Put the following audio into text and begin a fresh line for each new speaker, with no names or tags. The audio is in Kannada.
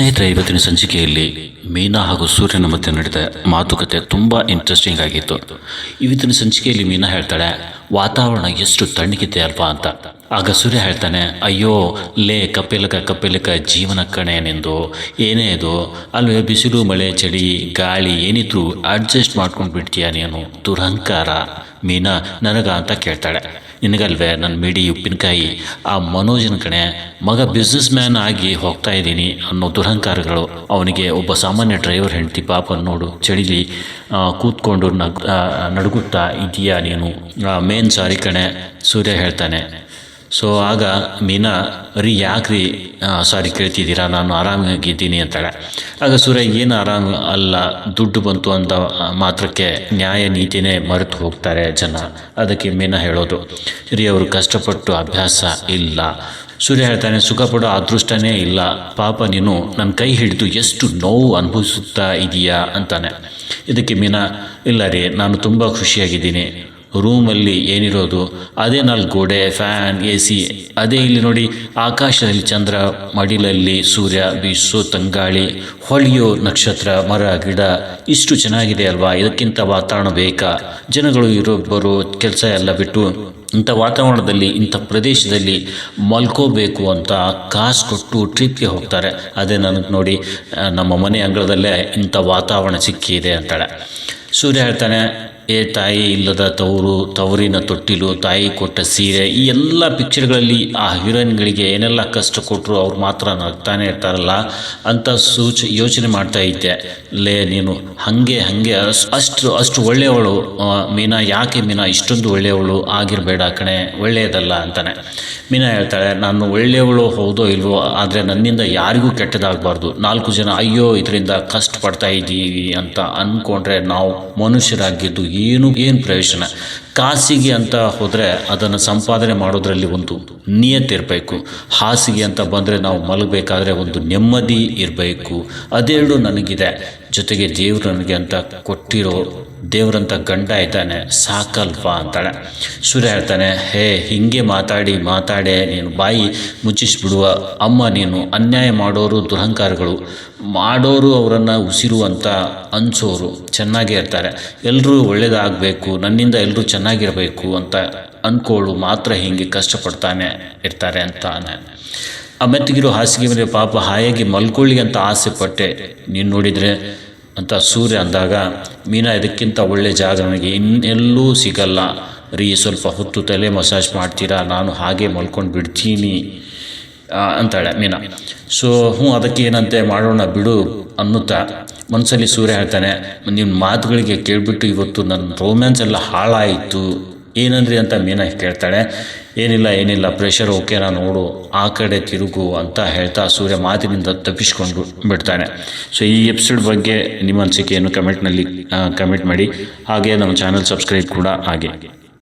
ಸ್ನೇಹಿತರೆ, ಇವತ್ತಿನ ಸಂಚಿಕೆಯಲ್ಲಿ ಮೀನಾ ಹಾಗೂ ಸೂರ್ಯನ ಮಧ್ಯೆ ನಡೆದ ಮಾತುಕತೆ ತುಂಬ ಇಂಟ್ರೆಸ್ಟಿಂಗ್ ಆಗಿತ್ತು. ಇವತ್ತಿನ ಸಂಚಿಕೆಯಲ್ಲಿ ಮೀನಾ ಹೇಳ್ತಾಳೆ, ವಾತಾವರಣ ಎಷ್ಟು ತಣ್ಣಗಿದೆ ಅಲ್ವಾ ಅಂತ. ಆಗ ಸೂರ್ಯ ಹೇಳ್ತಾನೆ, ಅಯ್ಯೋ, ಲೇ ಕಪ್ಪೆಲಕ ಕಪ್ಪೆಲಕ ಜೀವನ ಕಣೆ ನಿಂದು. ಏನೇ ಇದು? ಅಲ್ವೇ, ಬಿಸಿಲು, ಮಳೆ, ಚಳಿ, ಗಾಳಿ, ಏನಿದ್ರು ಅಡ್ಜಸ್ಟ್ ಮಾಡ್ಕೊಂಡು ಬಿಡ್ತೀಯ ನೀನು? ದುರಹಂಕಾರ. ಮೀನಾ ನನಗ ಅಂತ ಕೇಳ್ತಾಳೆ. ನಿನಗಲ್ವೇ ನನ್ನ ಮಿಡಿ ಉಪ್ಪಿನಕಾಯಿ, ಆ ಮನೋಜನ ಕಣೆ, ಮಗ ಬಿಸ್ನೆಸ್ ಮ್ಯಾನ್ ಆಗಿ ಹೋಗ್ತಾ ಇದ್ದೀನಿ ಅನ್ನೋ ದುರಹಂಕಾರಗಳು. ಅವನಿಗೆ ಒಬ್ಬ ಸಾಮಾನ್ಯ ಡ್ರೈವರ್ ಹೆಂಡ್ತಿ ಪಾಪ ನೋಡು. ಚಳಿಲಿ ಕೂತ್ಕೊಂಡು ನಗ್ ನಡುಗುತ್ತಾ ಇದೆಯಾ ನೀನು? ಮೇನ್ ಸಾರಿ ಕಣೆ, ಸೂರ್ಯ ಹೇಳ್ತಾನೆ. ಸೊ ಆಗ ಮೀನಾ ರೀ ಯಾಕ್ರಿ? ಸಾರಿ ಕೇಳ್ತಿದ್ದೀರಾ? ನಾನು ಆರಾಮಾಗಿದ್ದೀನಿ ಅಂತಾಳೆ. ಆಗ ಸೂರ್ಯ, ಏನು ಆರಾಮ ಅಲ್ಲ, ದುಡ್ಡು ಬಂತು ಅಂತ ಮಾತ್ರಕ್ಕೆ ನ್ಯಾಯ ನೀತಿನೇ ಮರೆತು ಹೋಗ್ತಾರೆ ಜನ. ಅದಕ್ಕೆ ಮೀನಾ ಹೇಳೋದು ರೀ ಅವರು ಕಷ್ಟಪಟ್ಟು ಅಭ್ಯಾಸ ಇಲ್ಲ. ಸೂರ್ಯ ಹೇಳ್ತಾನೆ ಸುಖ ಪಡೋ ಅದೃಷ್ಟನೇ ಇಲ್ಲ. ಪಾಪ, ನೀನು ನನ್ನ ಕೈ ಹಿಡಿದು ಎಷ್ಟು ನೋವು ಅನುಭವಿಸುತ್ತಾ ಇದೀಯಾ? ಅಂತಾನೆ. ಇದಕ್ಕೆ ಮೀನಾ, ಇಲ್ಲ ರೀ, ನಾನು ತುಂಬ ಖುಷಿಯಾಗಿದ್ದೀನಿ. ರೂಮಲ್ಲಿ ಏನಿರೋದು? ಅದೇ ನಾಲ್ಕು ಗೋಡೆ, ಫ್ಯಾನ್ ಎ ಸಿ ಅದೇ ಇಲ್ಲಿ ನೋಡಿ, ಆಕಾಶದಲ್ಲಿ ಚಂದ್ರ, ಮಡಿಲಲ್ಲಿ ಸೂರ್ಯ, ಬೀಸು, ತಂಗಾಳಿ ಹೊಳೆಯೋ ನಕ್ಷತ್ರ, ಮರ, ಗಿಡ. ಇಷ್ಟು ಚೆನ್ನಾಗಿದೆ ಅಲ್ವಾ? ಇದಕ್ಕಿಂತ ವಾತಾವರಣ ಬೇಕಾ? ಜನಗಳು ಇರೋಬ್ಬರು ಕೆಲಸ ಎಲ್ಲ ಬಿಟ್ಟು ಇಂಥ ವಾತಾವರಣದಲ್ಲಿ, ಇಂಥ ಪ್ರದೇಶದಲ್ಲಿ ಮಲ್ಕೋಬೇಕು ಅಂತ ಕಾಸು ಕೊಟ್ಟು ಟ್ರಿಪ್ಗೆ ಹೋಗ್ತಾರೆ. ಅದೇ ನನಗೆ ನೋಡಿ ನಮ್ಮ ಮನೆ ಅಂಗಳದಲ್ಲೇ ಇಂಥ ವಾತಾವರಣ ಸಿಕ್ಕಿದೆ ಅಂತಾಳೆ. ಸೂರ್ಯ ಹೇಳ್ತಾನೆ ಏ ತಾಯಿ ಇಲ್ಲದ ತವರು, ತವರಿನ ತೊಟ್ಟಿಲು, ತಾಯಿ ಕೊಟ್ಟ ಸೀರೆ, ಈ ಎಲ್ಲ ಪಿಕ್ಚರ್ಗಳಲ್ಲಿ ಆ ಹೀರೋಯಿನ್ಗಳಿಗೆ ಏನೆಲ್ಲ ಕಷ್ಟ ಕೊಟ್ಟರು ಅವ್ರು ಮಾತ್ರ ನಗ್ತಾನೆ ಇರ್ತಾರಲ್ಲ ಅಂತ ಸೂಚ, ಯೋಚನೆ ಮಾಡ್ತಾ ಇದ್ದೆ. ಲೇ, ನೀನು ಹಾಗೆ ಹಾಗೆ ಅಷ್ಟು ಅಷ್ಟು ಒಳ್ಳೆಯವಳು. ಮೀನಾ, ಯಾಕೆ ಮೀನಾ ಇಷ್ಟೊಂದು ಒಳ್ಳೆಯವಳು? ಆಗಿರಬೇಡ ಕಣೆ, ಒಳ್ಳೆಯದಲ್ಲ ಅಂತಾನೆ. ಮೀನಾ ಹೇಳ್ತಾಳೆ, ನಾನು ಒಳ್ಳೆಯವಳು ಹೌದೋ ಇಲ್ವೋ, ಆದರೆ ನನ್ನಿಂದ ಯಾರಿಗೂ ಕೆಟ್ಟದಾಗಬಾರ್ದು. ನಾಲ್ಕು ಜನ, ಅಯ್ಯೋ, ಇದರಿಂದ ಕಷ್ಟಪಡ್ತಾ ಇದ್ದೀವಿ ಅಂತ ಅಂದ್ಕೊಂಡ್ರೆ ನಾವು ಮನುಷ್ಯರಾಗಿದ್ದು ಏನು ಏನು ಪ್ರಯೋಜನ? ಕಾಸಿಗೆ ಅಂತ ಹೋದರೆ ಅದನ್ನು ಸಂಪಾದನೆ ಮಾಡೋದ್ರಲ್ಲಿ ಒಂದು ನಿಯತ್ತಿರಬೇಕು ಹಾಸಿಗೆ ಅಂತ ಬಂದರೆ ನಾವು ಮಲಗಬೇಕಾದ್ರೆ ಒಂದು ನೆಮ್ಮದಿ ಇರಬೇಕು. ಅದೆರಡು ನನಗಿದೆ. ಜೊತೆಗೆ ದೇವರು ನನಗೆ ಅಂತ ಕೊಟ್ಟಿರೋ ದೇವರಂತ ಗಂಡ ಇದ್ದಾನೆ, ಸಾಕಲ್ವಾ ಅಂತಾಳೆ. ಸೂರ್ಯ ಹೇಳ್ತಾನೆ, ಹೇ, ಹಿಂಗೆ ಮಾತಾಡಿ, ಮಾತಾಡೆ, ನೀನು ಬಾಯಿ ಮುಚ್ಚಿಸ್ಬಿಡುವ. ಅಮ್ಮ, ನೀನು ಅನ್ಯಾಯ ಮಾಡೋರು, ದುರಹಂಕಾರಗಳು. ಮಾಡೋರು ಅವರನ್ನು ಉಸಿರು ಅಂತ ಅನ್ಸೋರು. ಚೆನ್ನಾಗೇ ಇರ್ತಾರೆ ಎಲ್ಲರೂ ಒಳ್ಳೇದಾಗಬೇಕು, ನನ್ನಿಂದ ಎಲ್ಲರೂ ಚೆನ್ನಾಗಿರಬೇಕು ಅಂತ ಅಂದ್ಕೊಳ್ಳು ಮಾತ್ರ ಹಿಂಗೆ ಕಷ್ಟಪಡ್ತಾನೆ ಇರ್ತಾರೆ ಅಂತಾನೆ. ಆ ಮೆತ್ತಿಗಿರೋ ಹಾಸಿಗೆ ಮೇಲೆ ಪಾಪ ಹಾಯಾಗಿ ಮಲ್ಕೊಳ್ಳಿ ಅಂತ ಆಸೆ ಪಟ್ಟೆ. ನೀನು ನೋಡಿದರೆ ಅಂತ ಸೂರ್ಯ ಅಂದಾಗ, ಮೀನಾ, ಇದಕ್ಕಿಂತ ಒಳ್ಳೆ ಜಾಗ ನನಗೆ ಇನ್ನೆಲ್ಲೂ ಸಿಗಲ್ಲ. ರೀ, ಸ್ವಲ್ಪ ಹೊತ್ತು ತಲೆ ಮಸಾಜ್ ಮಾಡ್ತೀರಾ? ನಾನು ಹಾಗೆ ಮಲ್ಕೊಂಡು ಬಿಡ್ತೀನಿ. ಅಂತಾಳೆ ಮೀನಾ. ಸೊ, ಹ್ಞೂ, ಅದಕ್ಕೆ ಏನಂತೆ ಮಾಡೋಣ ಬಿಡು, ಅನ್ನುತ್ತಾ ಮನಸ್ಸಲ್ಲಿ ಸೂರ್ಯ ಹೇಳ್ತಾನೆ ನಿಮ್ಮ ಮಾತುಗಳಿಗೆ ಕೇಳಿಬಿಟ್ಟು ಇವತ್ತು ನನ್ನ ರೋಮ್ಯಾನ್ಸ್ ಎಲ್ಲ ಹಾಳಾಯಿತು. ಏನಂದ್ರಿ ಅಂತ ಮೀನಾ ಕೇಳ್ತಾಳೆ, ಏನಿಲ್ಲ ಏನಿಲ್ಲ ಪ್ರೆಷರ್ ಓಕೆನಾ ನೋಡು, ಆ ಕಡೆ ತಿರುಗು ಅಂತ ಹೇಳ್ತಾ ಸೂರ್ಯ ಮಾತಿನಿಂದ ತಪ್ಪಿಸ್ಕೊಂಡು ಬಿಡ್ತಾನೆ. ಸೊ ಈ ಎಪಿಸೋಡ್ ಬಗ್ಗೆ ನಿಮ್ಮ ಅನಿಸಿಕೆಯನ್ನು ಕಮೆಂಟ್ನಲ್ಲಿ ಕಮೆಂಟ್ ಮಾಡಿ. ಹಾಗೆ ನಮ್ಮ ಚಾನಲ್ ಸಬ್ಸ್ಕ್ರೈಬ್ ಕೂಡ ಹಾಗೆ.